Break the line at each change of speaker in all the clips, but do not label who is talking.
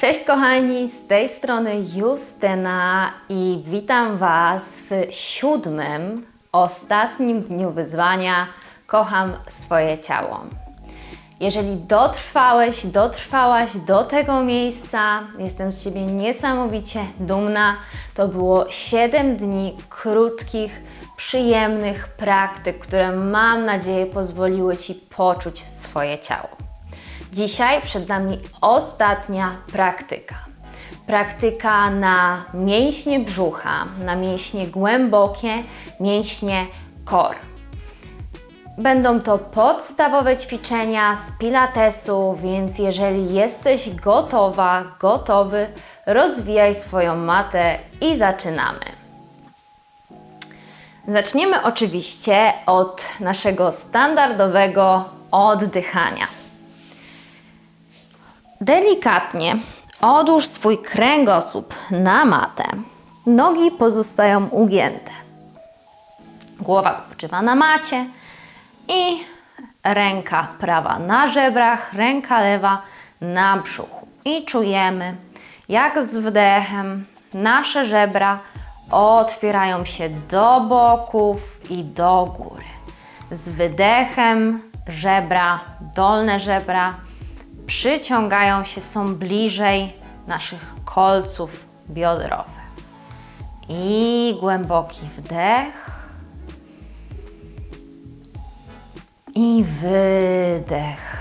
Cześć kochani, z tej strony Justyna i witam Was w siódmym, ostatnim dniu wyzwania Kocham swoje ciało. Jeżeli dotrwałeś, dotrwałaś do tego miejsca, jestem z Ciebie niesamowicie dumna. To było 7 dni krótkich, przyjemnych praktyk, które mam nadzieję pozwoliły Ci poczuć swoje ciało. Dzisiaj przed nami ostatnia praktyka. Praktyka na mięśnie brzucha, na mięśnie głębokie, mięśnie core. Będą to podstawowe ćwiczenia z Pilatesu, więc jeżeli jesteś gotowa, gotowy, rozwijaj swoją matę i zaczynamy. Zaczniemy oczywiście od naszego standardowego oddychania. Delikatnie odłóż swój kręgosłup na matę. Nogi pozostają ugięte. Głowa spoczywa na macie i ręka prawa na żebrach, ręka lewa na brzuchu. I czujemy, jak z wdechem nasze żebra otwierają się do boków i do góry. Z wydechem żebra, dolne żebra przyciągają się, są bliżej naszych kolców biodrowych. I głęboki wdech. I wydech.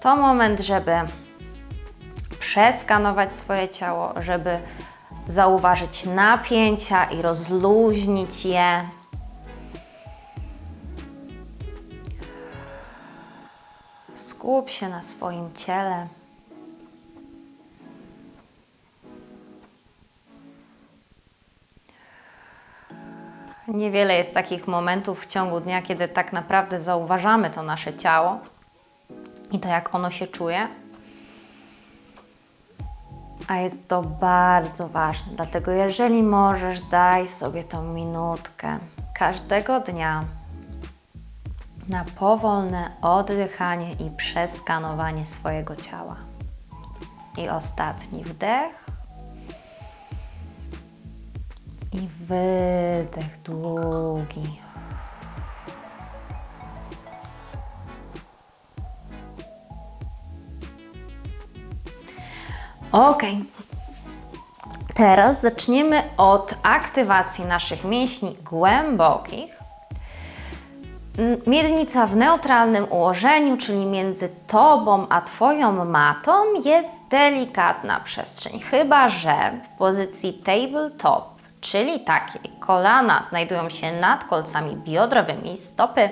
To moment, żeby przeskanować swoje ciało, żeby zauważyć napięcia i rozluźnić je. Skup się na swoim ciele. Niewiele jest takich momentów w ciągu dnia, kiedy tak naprawdę zauważamy to nasze ciało i to, jak ono się czuje. A jest to bardzo ważne, dlatego jeżeli możesz, daj sobie tą minutkę każdego dnia na powolne oddychanie i przeskanowanie swojego ciała. I ostatni wdech. I wydech długi. Ok. Teraz zaczniemy od aktywacji naszych mięśni głębokich. Miednica w neutralnym ułożeniu, czyli między Tobą a Twoją matą, jest delikatna przestrzeń. Chyba, że w pozycji tabletop, czyli takiej kolana znajdują się nad kolcami biodrowymi, stopy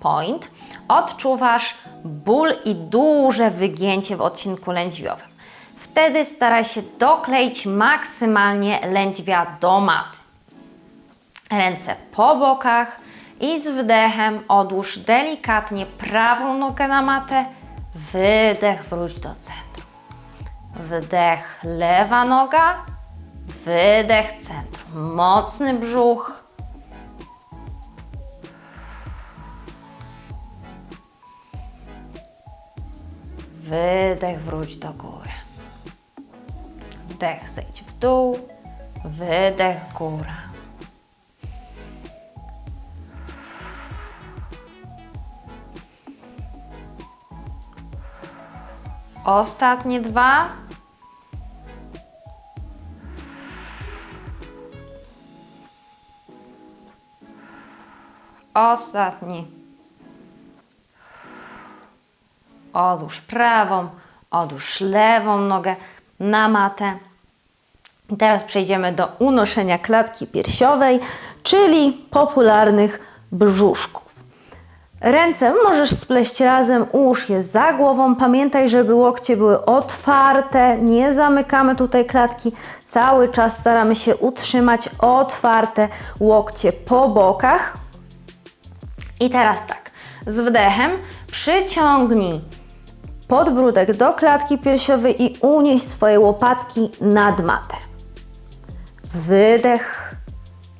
point, odczuwasz ból i duże wygięcie w odcinku lędźwiowym. Wtedy staraj się dokleić maksymalnie lędźwia do maty. Ręce po bokach i z wdechem odłóż delikatnie prawą nogę na matę. Wydech, wróć do centrum. Wdech, lewa noga. Wydech, centrum. Mocny brzuch. Wydech, wróć do góry. Wdech, zejdź w dół. Wydech, góra. Ostatnie dwa. Ostatni. Odłóż prawą, odłóż lewą nogę na matę. I teraz przejdziemy do unoszenia klatki piersiowej, czyli popularnych brzuszków. Ręce możesz spleść razem, ułóż je za głową. Pamiętaj, żeby łokcie były otwarte, nie zamykamy tutaj klatki. Cały czas staramy się utrzymać otwarte łokcie po bokach. I teraz tak, z wdechem przyciągnij podbródek do klatki piersiowej i unieś swoje łopatki nad matę. Wydech,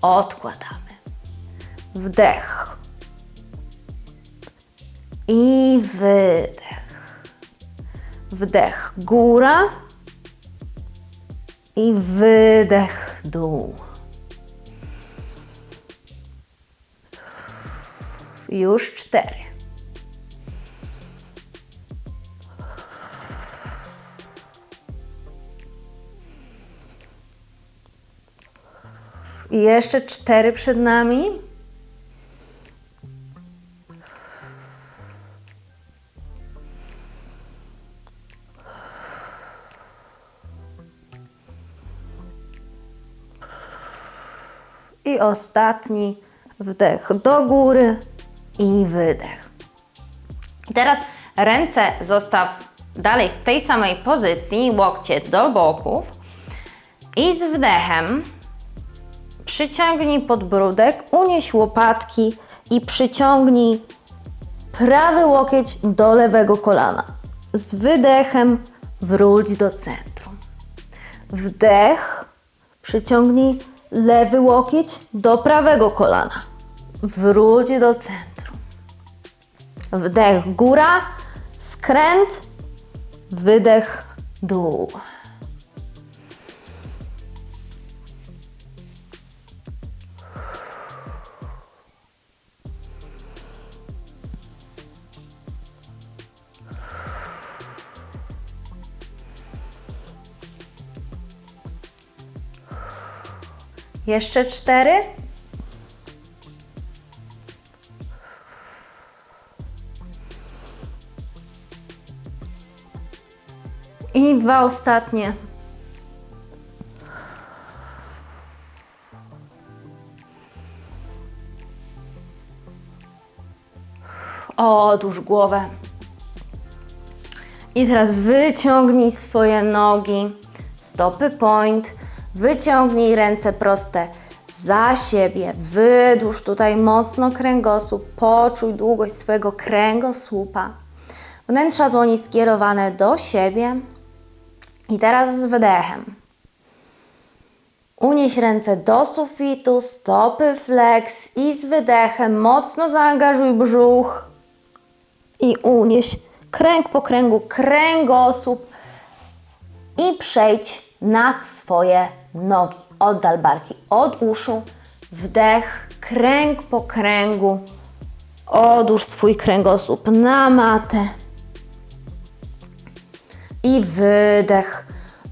odkładamy. Wdech i wydech. Wdech góra i wydech dół. Już cztery. I jeszcze cztery przed nami. Ostatni wdech do góry i wydech. Teraz ręce zostaw dalej w tej samej pozycji, łokcie do boków i z wdechem przyciągnij podbródek, unieś łopatki i przyciągnij prawy łokieć do lewego kolana. Z wydechem wróć do centrum. Wdech, przyciągnij lewy łokieć do prawego kolana. Wróć do centrum. Wdech góra, skręt, wydech dół. Jeszcze cztery. I dwa ostatnie. Odłóż głowę. I teraz wyciągnij swoje nogi, stopy point, wyciągnij ręce proste za siebie, wydłuż tutaj mocno kręgosłup, poczuj długość swojego kręgosłupa. Wnętrza dłoni skierowane do siebie. I teraz z wydechem. Unieś ręce do sufitu, stopy flex i z wydechem mocno zaangażuj brzuch i unieś kręg po kręgu, kręgosłup i przejdź nad swoje nogi. Oddal barki od uszu, wdech, kręg po kręgu. Odłóż swój kręgosłup na matę. I wydech,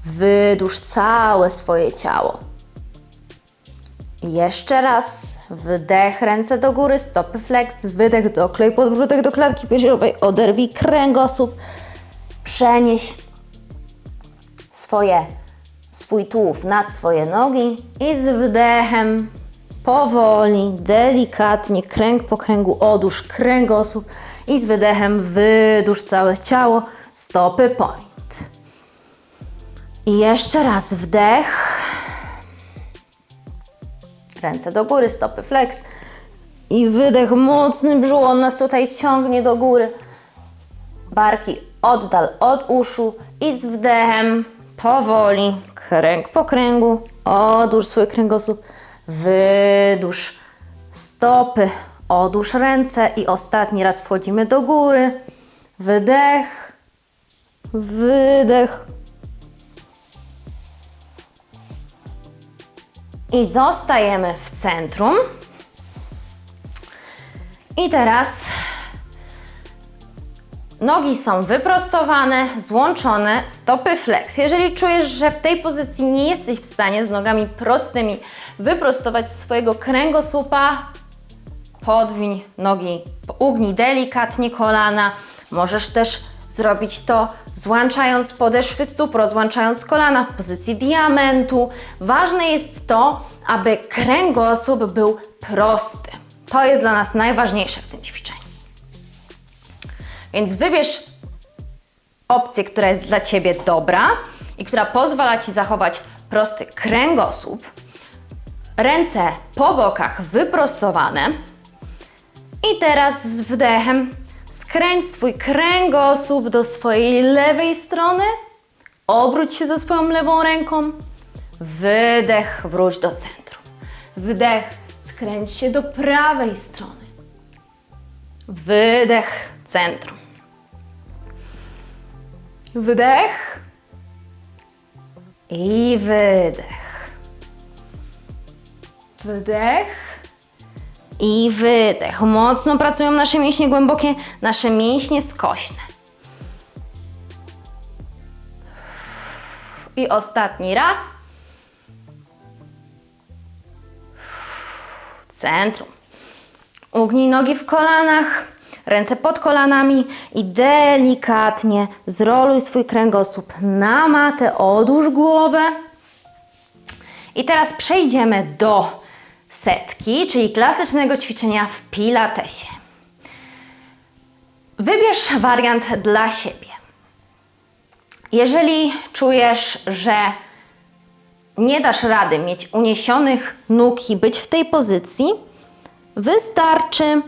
wydłuż całe swoje ciało. Jeszcze raz, wdech, ręce do góry, stopy flex, wydech, doklej podbródek do klatki piersiowej, oderwij kręgosłup, przenieś swoje, swój tułów nad swoje nogi i z wdechem powoli, delikatnie, kręg po kręgu odłóż kręgosłup i z wydechem wydłuż całe ciało, stopy point. I jeszcze raz wdech. Ręce do góry, stopy flex. I wydech, mocny brzuch, on nas tutaj ciągnie do góry. Barki oddal od uszu i z wdechem powoli, kręg po kręgu, odłóż swój kręgosłup, wydłuż stopy, odłóż ręce i ostatni raz wchodzimy do góry. Wydech, wydech, I zostajemy w centrum. I teraz nogi są wyprostowane, złączone, stopy flex. Jeżeli czujesz, że w tej pozycji nie jesteś w stanie z nogami prostymi wyprostować swojego kręgosłupa, podwiń nogi, ugnij delikatnie kolana. Możesz też zrobić to złączając podeszwy stóp, rozłączając kolana w pozycji diamentu. Ważne jest to, aby kręgosłup był prosty. To jest dla nas najważniejsze w tym ćwiczeniu. Więc wybierz opcję, która jest dla Ciebie dobra i która pozwala Ci zachować prosty kręgosłup. Ręce po bokach wyprostowane. I teraz z wdechem Skręć swój kręgosłup do swojej lewej strony. Obróć się ze swoją lewą ręką. Wydech, wróć do centrum. Wdech, skręć się do prawej strony. Wydech, centrum. Wdech. I wydech. Wdech. I wydech. Mocno pracują nasze mięśnie głębokie, nasze mięśnie skośne. I ostatni raz. Centrum. Ugnij nogi w kolanach, ręce pod kolanami i delikatnie zroluj swój kręgosłup na matę, odłóż głowę. I teraz przejdziemy do setki, czyli klasycznego ćwiczenia w pilatesie. Wybierz wariant dla siebie. Jeżeli czujesz, że nie dasz rady mieć uniesionych nóg i być w tej pozycji, wystarczy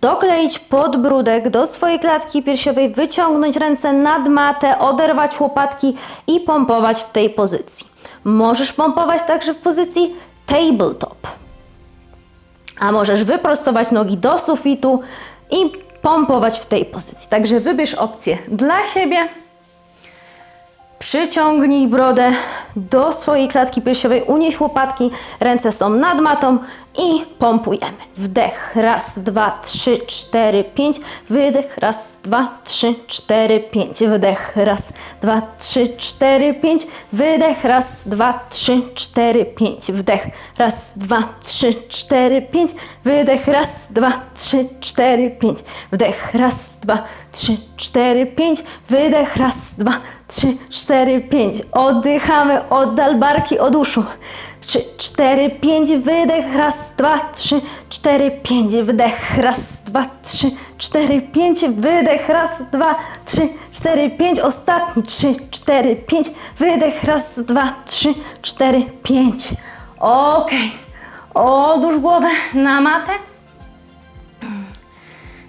dokleić podbródek do swojej klatki piersiowej, wyciągnąć ręce nad matę, oderwać łopatki i pompować w tej pozycji. Możesz pompować także w pozycji tabletop. A możesz wyprostować nogi do sufitu i pompować w tej pozycji. Także wybierz opcję dla siebie. Przyciągnij brodę do swojej klatki piersiowej, unieś łopatki, ręce są nad matą i pompujemy. Wdech, raz, dwa, trzy, cztery, pięć. Wydech, raz, dwa, trzy, cztery, pięć. Wdech, raz, dwa, trzy, cztery, pięć. Wydech, raz, dwa, trzy, cztery, pięć. Wdech, raz, dwa, trzy, cztery, pięć. Wydech, raz, dwa, trzy, cztery, pięć. Wdech, raz, dwa, trzy, cztery, pięć. Wydech, raz, dwa, trzy, cztery, pięć. Oddychamy, oddal barki od uszu. Trzy, cztery, pięć, wydech, raz, dwa, trzy, cztery, pięć, wdech, raz, dwa, trzy, cztery, pięć, wydech, raz, dwa, trzy, cztery, pięć, ostatni, trzy, cztery, pięć, wydech, raz, dwa, trzy, cztery, pięć. Okej, odłóż głowę na matę.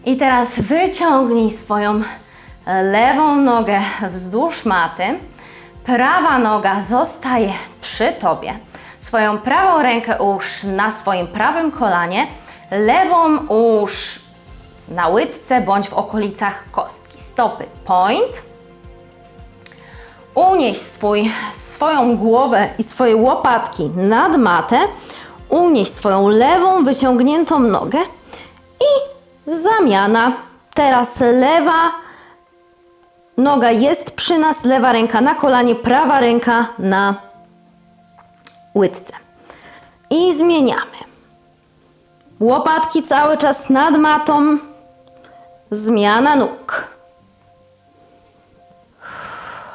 I teraz wyciągnij swoją lewą nogę wzdłuż maty. Prawa noga zostaje przy tobie. Swoją prawą rękę ułóż na swoim prawym kolanie, lewą ułóż na łydce bądź w okolicach kostki. Stopy point. Unieś swój, swoją głowę i swoje łopatki nad matę. Unieś swoją lewą wyciągniętą nogę i zamiana. Teraz lewa noga jest przy nas, lewa ręka na kolanie, prawa ręka na łydce. I zmieniamy. Łopatki cały czas nad matą. Zmiana nóg.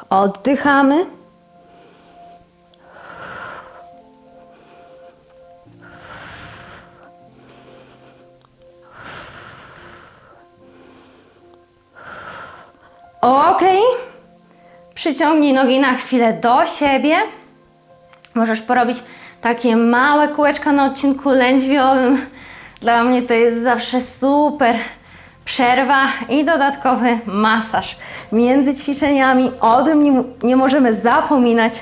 Oddychamy. Ok. Przyciągnij nogi na chwilę do siebie. Możesz porobić takie małe kółeczka na odcinku lędźwiowym. Dla mnie to jest zawsze super przerwa i dodatkowy masaż między ćwiczeniami. O tym nie, nie możemy zapominać,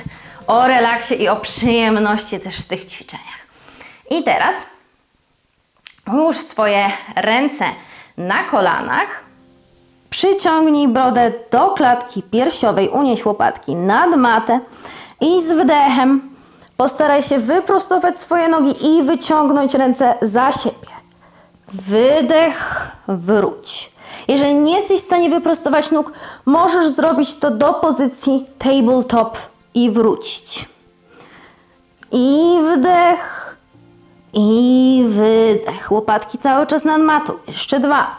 o relaksie i o przyjemności też w tych ćwiczeniach. I teraz ułóż swoje ręce na kolanach. Przyciągnij brodę do klatki piersiowej, unieś łopatki nad matę i z wdechem postaraj się wyprostować swoje nogi i wyciągnąć ręce za siebie. Wydech, wróć. Jeżeli nie jesteś w stanie wyprostować nóg, możesz zrobić to do pozycji tabletop i wrócić. I wdech, i wydech. Łopatki cały czas nad matą. Jeszcze dwa.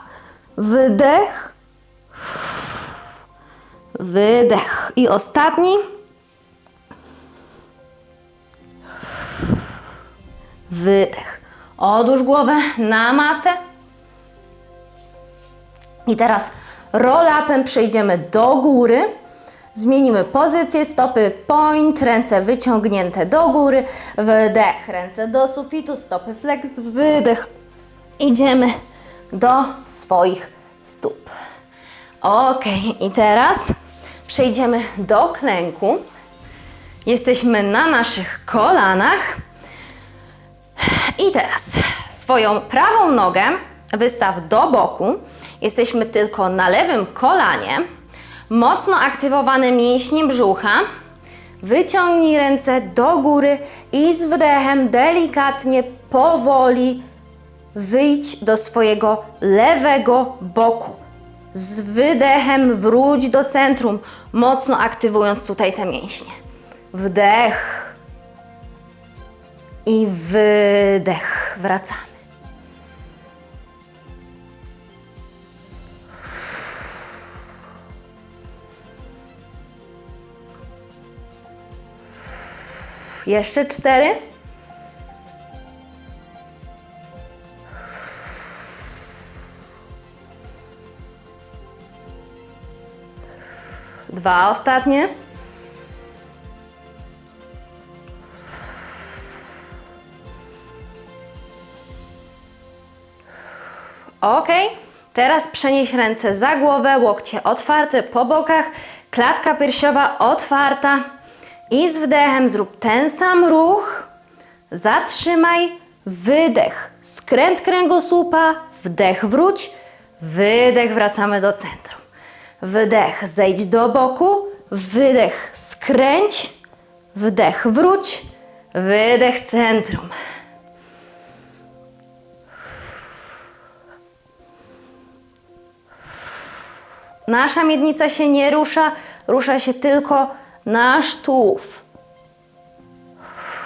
Wydech, wydech. I ostatni. Wydech. Odłóż głowę na matę. I teraz roll-upem przejdziemy do góry. Zmienimy pozycję stopy point, ręce wyciągnięte do góry, wydech, ręce do sufitu, stopy flex, wydech. Idziemy do swoich stóp. Ok, i teraz przejdziemy do klęku. Jesteśmy na naszych kolanach. I teraz swoją prawą nogę wystaw do boku. Jesteśmy tylko na lewym kolanie. Mocno aktywowane mięśnie brzucha. Wyciągnij ręce do góry i z wdechem delikatnie, powoli wyjdź do swojego lewego boku. Z wydechem wróć do centrum, mocno aktywując tutaj te mięśnie. Wdech i wydech. Wracamy. Jeszcze cztery. Dwa ostatnie. Teraz przenieś ręce za głowę, łokcie otwarte po bokach, klatka piersiowa otwarta. I z wdechem zrób ten sam ruch. Zatrzymaj, wydech, skręt kręgosłupa, wdech wróć, wydech wracamy do centrum. Wdech zejdź do boku, wydech skręć, wdech wróć, wydech centrum. Nasza miednica się nie rusza, rusza się tylko nasz tułów.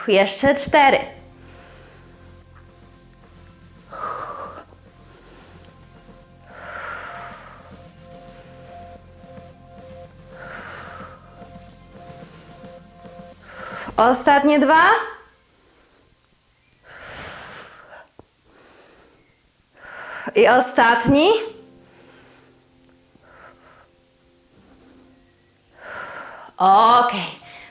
Jeszcze cztery. Ostatnie dwa. I ostatni. Ok.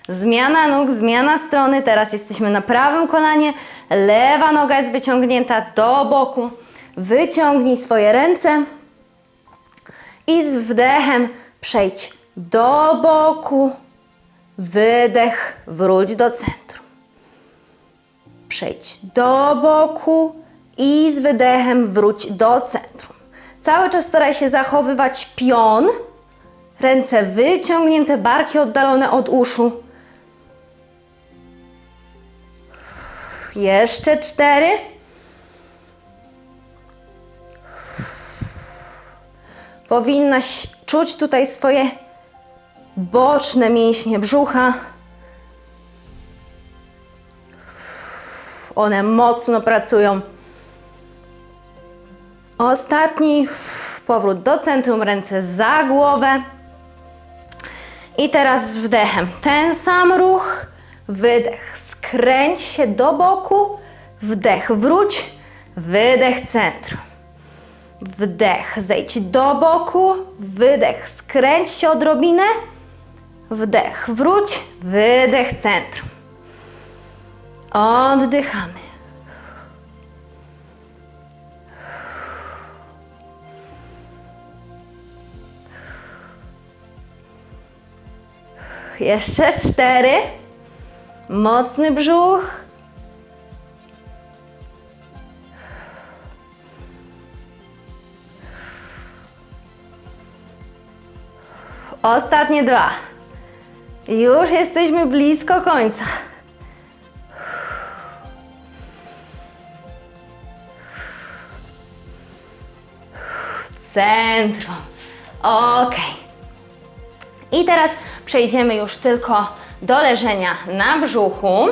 Zmiana nóg, zmiana strony. Teraz jesteśmy na prawym kolanie. Lewa noga jest wyciągnięta do boku. Wyciągnij swoje ręce. I z wdechem przejdź do boku. Wydech, wróć do centrum. Przejdź do boku i z wydechem wróć do centrum. Cały czas staraj się zachowywać pion. Ręce wyciągnięte, barki oddalone od uszu. Jeszcze cztery. Powinnaś czuć tutaj swoje boczne mięśnie brzucha. One mocno pracują. Ostatni powrót do centrum, ręce za głowę. I teraz z wdechem ten sam ruch. Wydech, skręć się do boku. Wdech, wróć. Wydech, centrum. Wdech, zejdź do boku. Wydech, skręć się odrobinę. Wdech, wróć. Wydech, centrum. Oddychamy. Jeszcze cztery. Mocny brzuch. Ostatnie dwa. Już jesteśmy blisko końca. Centrum. Ok. I teraz przejdziemy już tylko do leżenia na brzuchu.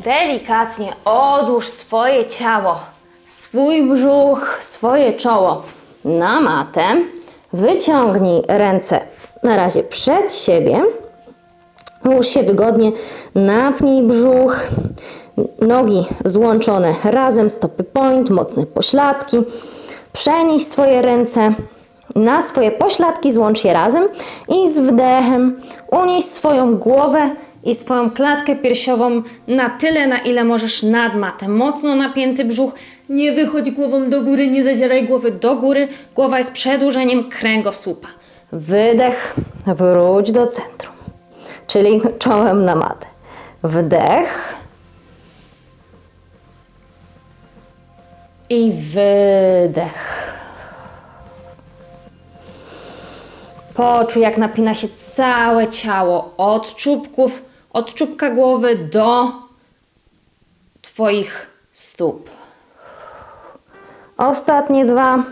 Delikatnie odłóż swoje ciało, swój brzuch, swoje czoło na matę. Wyciągnij ręce na razie przed siebie. Ułóż się wygodnie, napnij brzuch, nogi złączone razem, stopy point, mocne pośladki. Przenieś swoje ręce na swoje pośladki, złącz je razem i z wdechem unieś swoją głowę i swoją klatkę piersiową na tyle, na ile możesz nad matę. Mocno napięty brzuch, nie wychodź głową do góry, nie zadzieraj głowy do góry. Głowa jest przedłużeniem kręgosłupa. Wydech, wróć do centrum, czyli czołem na matę. Wdech i wydech. Poczuj, jak napina się całe ciało, od czubków, od czubka głowy do Twoich stóp. Ostatnie dwa.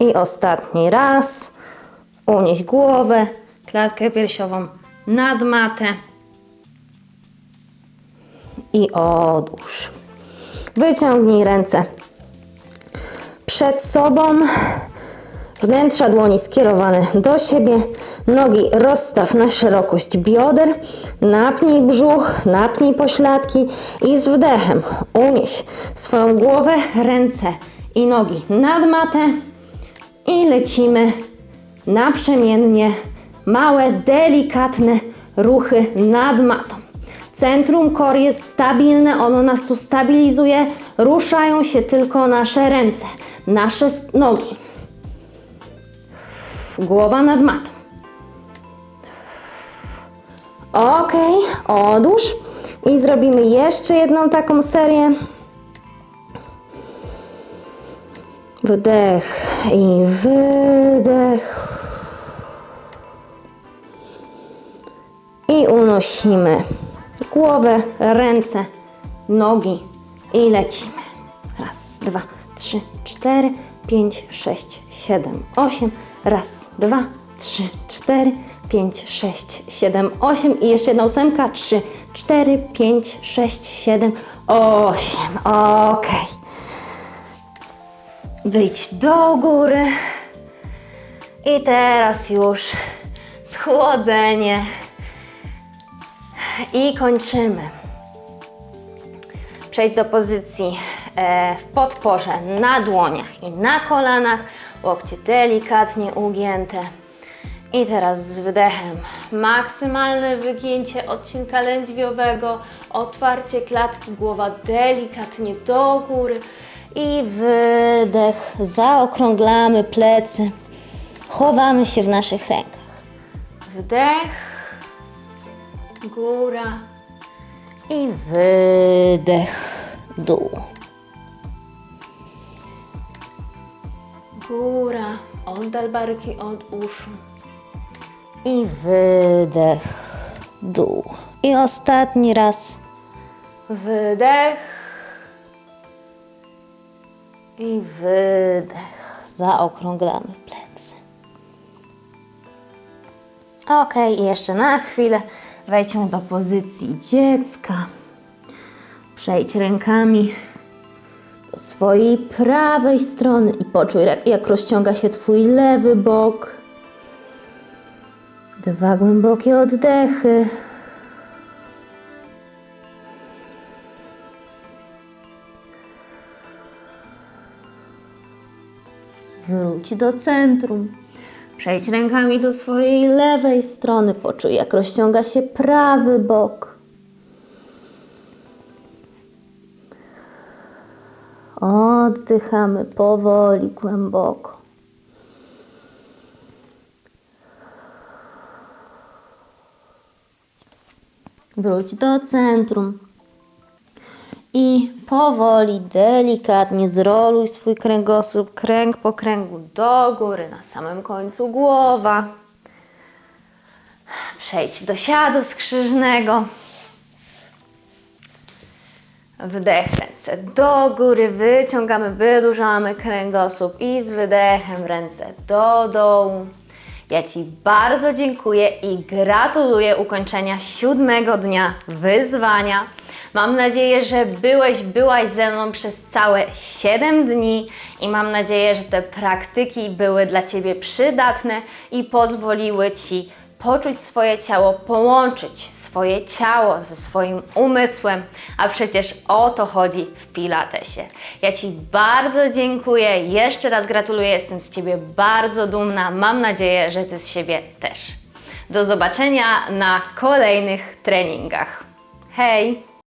I ostatni raz. Unieś głowę, klatkę piersiową nad matę i odłóż. Wyciągnij ręce. Przed sobą, wnętrza dłoni skierowane do siebie, nogi rozstaw na szerokość bioder, napnij brzuch, napnij pośladki i z wdechem unieś swoją głowę, ręce i nogi nad matę. I lecimy naprzemiennie, małe, delikatne ruchy nad matą. Centrum kor jest stabilne, ono nas tu stabilizuje. Ruszają się tylko nasze ręce, nasze nogi. Głowa nad matą. Ok, odłóż i zrobimy jeszcze jedną taką serię. Wdech i wydech. I unosimy głowę, ręce, nogi i lecimy. Raz, dwa, trzy, cztery, pięć, sześć, siedem, osiem. Raz, dwa, trzy, cztery, pięć, sześć, siedem, osiem. I jeszcze jedna ósemka. Trzy, cztery, pięć, sześć, siedem, osiem. Okej. Wyjdź do góry. I teraz już schłodzenie. I kończymy. Przejdź do pozycji e, w podporze na dłoniach i na kolanach. Łokcie delikatnie ugięte. I teraz z wydechem maksymalne wygięcie odcinka lędźwiowego, otwarcie klatki, głowa delikatnie do góry i wydech. Zaokrąglamy plecy. Chowamy się w naszych rękach. Wdech góra i wydech, dół. Góra, oddal barki od uszu. I wydech, dół. I ostatni raz. Wydech. I wydech. Zaokrąglamy plecy. Ok, i jeszcze na chwilę wejdźmy do pozycji dziecka. Przejdź rękami do swojej prawej strony i poczuj, jak rozciąga się Twój lewy bok. Dwa głębokie oddechy. Wróć do centrum. Przejdź rękami do swojej lewej strony. Poczuj, jak rozciąga się prawy bok. Oddychamy powoli, głęboko. Wróć do centrum. I powoli, delikatnie zroluj swój kręgosłup, kręg po kręgu do góry, na samym końcu głowa. Przejdź do siadu skrzyżnego. Wdech, ręce do góry, wyciągamy, wydłużamy kręgosłup i z wydechem ręce do dołu. Ja Ci bardzo dziękuję i gratuluję ukończenia siódmego dnia wyzwania. Mam nadzieję, że byłeś, byłaś ze mną przez całe 7 dni i mam nadzieję, że te praktyki były dla Ciebie przydatne i pozwoliły Ci poczuć swoje ciało, połączyć swoje ciało ze swoim umysłem, a przecież o to chodzi w Pilatesie. Ja Ci bardzo dziękuję, jeszcze raz gratuluję, jestem z Ciebie bardzo dumna, mam nadzieję, że Ty z siebie też. Do zobaczenia na kolejnych treningach. Hej!